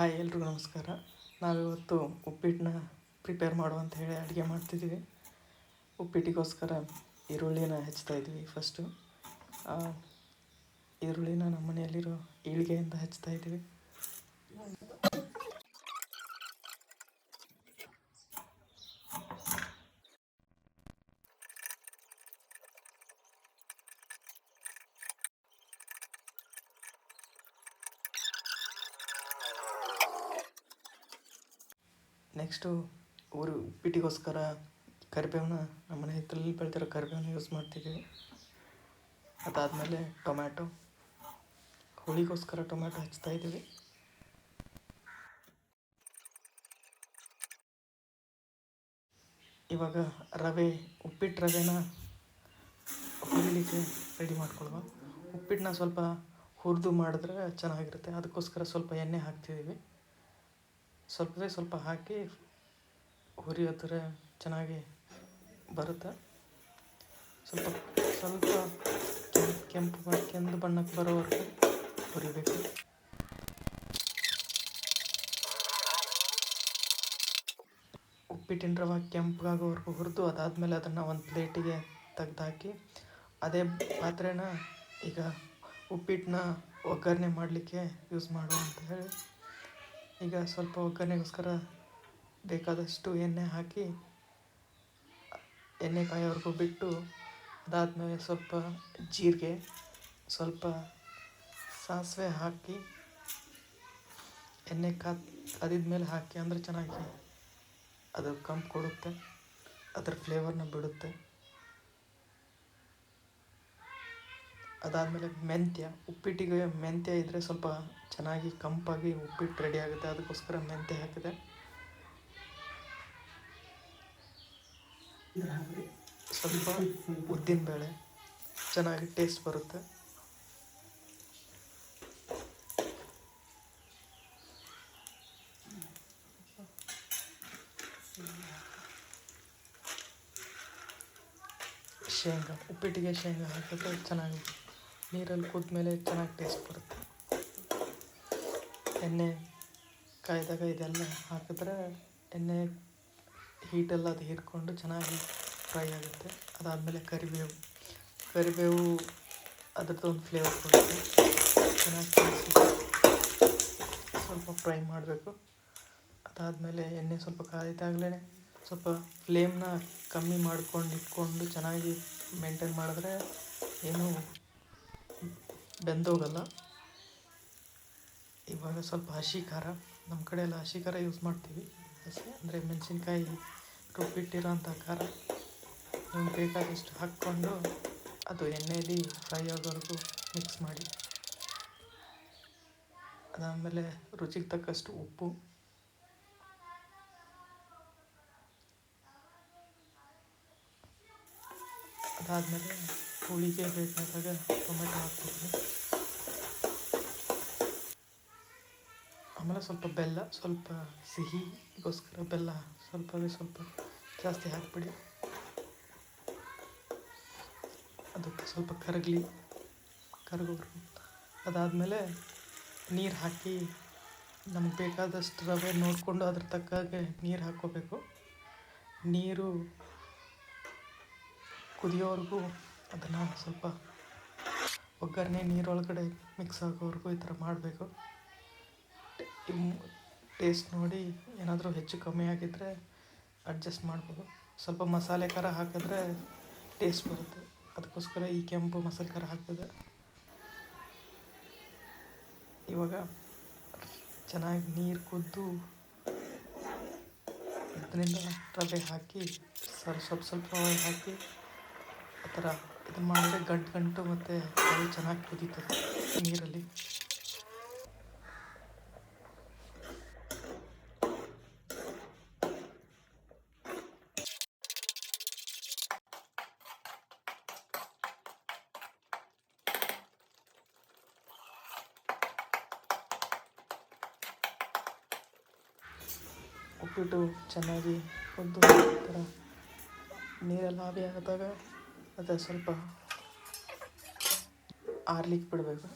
Hi ಎಲ್ರಿಗೂ ನಮಸ್ಕಾರ. ನಾವಿವತ್ತು ಉಪ್ಪಿಟ್ಟನ್ನ ಪ್ರಿಪೇರ್ ಮಾಡು ಅಂತ ಹೇಳಿ ಅಡುಗೆ ಮಾಡ್ತಿದ್ದೀವಿ. ಉಪ್ಪಿಟ್ಟಿಗೋಸ್ಕರ ಈರುಳ್ಳಿನ ಹೆಚ್ಚ್ತಾ ಇದ್ವಿ ಫಸ್ಟು. ಈರುಳ್ಳಿನ ನಮ್ಮ ಮನೆಯಲ್ಲಿರೋ ಈಳಿಗೆಯಿಂದ ಹೆಚ್ಚ್ತಾ ಇದ್ದೀವಿ. ನೆಕ್ಸ್ಟು ಊರು ಉಪ್ಪಿಟ್ಟಿಗೋಸ್ಕರ ಕರಿಬೇವನ್ನ ನಮ್ಮ ಮನೆ ಹಿತ್ತಲಲ್ಲಿ ಬೆಳೆದಿರೋ ಕರಿಬೇವನ್ನ ಯೂಸ್ ಮಾಡ್ತಿದ್ದೀವಿ ಅದಾದಮೇಲೆ ಟೊಮ್ಯಾಟೊ, ಹುಳಿಗೋಸ್ಕರ ಟೊಮ್ಯಾಟೊ ಹಚ್ತಾ ಇದ್ದೀವಿ. ಇವಾಗ ರವೆ, ಉಪ್ಪಿಟ್ಟು ರವೆನ ಹುರಿಲಿಕ್ಕೆ ರೆಡಿ ಮಾಡ್ಕೊಳ್ಳುವ ಉಪ್ಪಿಟ್ಟನ್ನ ಸ್ವಲ್ಪ ಹುರಿದು ಮಾಡಿದ್ರೆ ಚೆನ್ನಾಗಿರುತ್ತೆ. ಅದಕ್ಕೋಸ್ಕರ ಸ್ವಲ್ಪ ಎಣ್ಣೆ ಹಾಕ್ತಿದ್ದೀವಿ. ಸ್ವಲ್ಪದೇ ಸ್ವಲ್ಪ ಹಾಕಿ ಹುರಿಯೋದ್ರೆ ಚೆನ್ನಾಗಿ ಬರುತ್ತೆ. ಸ್ವಲ್ಪ ಸ್ವಲ್ಪ ಕೆಂಪು ಕೆಂದು ಬಣ್ಣಕ್ಕೆ ಬರೋವರೆಗೂ ಹುರಿಬೇಕು. ಉಪ್ಪಿಟ್ಟಿನ ರವ ಕೆಂಪಗಾಗೋವರೆಗೂ ಹುರಿದು ಅದಾದಮೇಲೆ ಅದನ್ನು ಒಂದು ಪ್ಲೇಟಿಗೆ ತೆಗೆದುಹಾಕಿ ಅದೇ ಪಾತ್ರೆನ ಈಗ ಉಪ್ಪಿಟ್ಟನ್ನ ಒಗ್ಗರಣೆ ಮಾಡಲಿಕ್ಕೆ ಯೂಸ್ ಮಾಡುವ ಅಂತ ಹೇಳಿ ಈಗ ಸ್ವಲ್ಪ ಒಗ್ಗರಣೆಗೋಸ್ಕರ ಬೇಕಾದಷ್ಟು ಎಣ್ಣೆ ಹಾಕಿ, ಎಣ್ಣೆ ಕಾಯೋವರೆಗೂ ಬಿಟ್ಟು ಅದಾದಮೇಲೆ ಸ್ವಲ್ಪ ಜೀರಿಗೆ, ಸ್ವಲ್ಪ ಸಾಸಿವೆ ಹಾಕಿ, ಎಣ್ಣೆ ಕಾದ್ ಕಾದಿದ ಮೇಲೆ ಹಾಕಿ ಅಂದರೆ ಚೆನ್ನಾಗಿ ಅದು ಕಂಪು ಕೊಡುತ್ತೆ, ಅದರ ಫ್ಲೇವರ್ನ ಬಿಡುತ್ತೆ. ಅದಾದಮೇಲೆ ಮೆಂತ್ಯ, ಉಪ್ಪಿಟ್ಟಿಗೆ ಮೆಂತ್ಯ ಇದ್ದರೆ ಸ್ವಲ್ಪ ಚೆನ್ನಾಗಿ ಕಂಪಾಗಿ ಉಪ್ಪಿಟ್ಟು ರೆಡಿ ಆಗುತ್ತೆ. ಅದಕ್ಕೋಸ್ಕರ ಮೆಂತ್ಯ ಹಾಕಿದೆ. ಸ್ವಲ್ಪ ಉದ್ದಿನಬೇಳೆ, ಚೆನ್ನಾಗಿ ಟೇಸ್ಟ್ ಬರುತ್ತೆ. ಶೇಂಗಾ, ಉಪ್ಪಿಟ್ಟಿಗೆ ಶೇಂಗಾ ಹಾಕಿದ್ರೆ ಚೆನ್ನಾಗಿ ನೀರಲ್ಲಿ ಕುದ್ಮೇಲೆ ಚೆನ್ನಾಗಿ ಟೇಸ್ಟ್ ಬರುತ್ತೆ. ಎಣ್ಣೆ ಕಾಯ್ದಾಗ ಇದೆಲ್ಲ ಹಾಕಿದ್ರೆ ಎಣ್ಣೆ ಹೀಟೆಲ್ಲ ಅದು ಹೀರ್ಕೊಂಡು ಚೆನ್ನಾಗಿ ಫ್ರೈ ಆಗುತ್ತೆ. ಅದಾದಮೇಲೆ ಕರಿಬೇವು. ಕರಿಬೇವು ಅದ್ರದ್ದು ಒಂದು ಫ್ಲೇವರ್ ಕೊಡುತ್ತೆ. ಚೆನ್ನಾಗಿ ಸ್ವಲ್ಪ ಫ್ರೈ ಮಾಡಬೇಕು. ಅದಾದಮೇಲೆ ಎಣ್ಣೆ ಸ್ವಲ್ಪ ಕಾದಿದ್ದಾಗಲೇ ಸ್ವಲ್ಪ ಫ್ಲೇಮ್ನ ಕಮ್ಮಿ ಮಾಡ್ಕೊಂಡು ಇಟ್ಕೊಂಡು ಚೆನ್ನಾಗಿ ಮೇಂಟೈನ್ ಮಾಡಿದ್ರೆ ಏನೂ ಬೆಂದೋಗಲ್ಲ. ಇವಾಗ ಸ್ವಲ್ಪ ಹಸಿ ಖಾರ ನಮ್ಮ ಕಡೆ ಎಲ್ಲ ಹಸಿ ಖಾರ ಯೂಸ್ ಮಾಡ್ತೀವಿ. ಹಸಿ ಅಂದರೆ ಮೆಣಸಿನ್ಕಾಯಿ ರುಬ್ಬಿಟ್ಟಿರೋಂಥ ಖಾರ ನಿಮ್ಗೆ ಬೇಕಾದಷ್ಟು ಹಾಕ್ಕೊಂಡು ಅದು ಎಣ್ಣೆಯಲ್ಲಿ ಫ್ರೈ ಆಗೋವರೆಗೂ ಮಿಕ್ಸ್ ಮಾಡಿ. ಅದಾದಮೇಲೆ ರುಚಿಗೆ ತಕ್ಕಷ್ಟು ಉಪ್ಪು. ಅದಾದಮೇಲೆ ಹುಳಿಗೆ ಬೇಕಾದಾಗ ಟೊಮೆಟೊ ಹಾಕ್ತೀನಿ ಆಮೇಲೆ ಸ್ವಲ್ಪ ಬೆಲ್ಲ, ಸ್ವಲ್ಪ ಸಿಹಿಗೋಸ್ಕರ ಬೆಲ್ಲ ಸ್ವಲ್ಪವೇ ಸ್ವಲ್ಪ ಜಾಸ್ತಿ ಹಾಕಿಬಿಡಿ. ಅದಕ್ಕೆ ಸ್ವಲ್ಪ ಕರಗಲಿ, ಕರಗೋರು ಅದಾದಮೇಲೆ ನೀರು ಹಾಕಿ ನಮ್ಗೆ ಬೇಕಾದಷ್ಟು ರವೆ ನೋಡಿಕೊಂಡು ಅದ್ರ ತಕ್ಕಾಗೆ ನೀರು ಹಾಕ್ಕೋಬೇಕು. ನೀರು ಕುದಿಯೋವರೆಗೂ ಅದನ್ನು ಸ್ವಲ್ಪ ಒಗ್ಗರಣೆ ನೀರೊಳಗಡೆ ಮಿಕ್ಸ್ ಆಗೋವರೆಗೂ ಈ ಥರ ಮಾಡಬೇಕು. ಟೇಸ್ಟ್ ನೋಡಿ ಏನಾದರೂ ಹೆಚ್ಚು ಕಮ್ಮಿ ಆಗಿದ್ದರೆ ಅಡ್ಜಸ್ಟ್ ಮಾಡ್ಬೋದು. ಸ್ವಲ್ಪ ಮಸಾಲೆ ಖಾರ ಹಾಕಿದ್ರೆ ಟೇಸ್ಟ್ ಬರುತ್ತೆ. ಅದಕ್ಕೋಸ್ಕರ ಈ ಕೆಂಪು ಮಸಾಲೆ ಖಾರ ಹಾಕಿದೆ ಇವಾಗ ಚೆನ್ನಾಗಿ ನೀರು ಕುದ್ದು ಇದರಿಂದ ರವೆ ಹಾಕಿ, ಸ್ವಲ್ಪ ಸ್ವಲ್ಪ ಸ್ವಲ್ಪ ಹಾಕಿ, ಆ ಥರ ಇದು ಮಾಡಿದ್ರೆ ಗಂಟು ಗಂಟು ಮತ್ತು ಅದು ಚೆನ್ನಾಗಿ ಕುದೀತದೆ ನೀರಲ್ಲಿ. ಉಪ್ಪಿಟ್ಟು ಚೆನ್ನಾಗಿ ಥರ ನೀರೆಲ್ಲ ಆವಿ ಆದಾಗ ಅದು ಸ್ವಲ್ಪ ಆರ್ಲಿಕ್ಕೆ ಬಿಡಬೇಕು.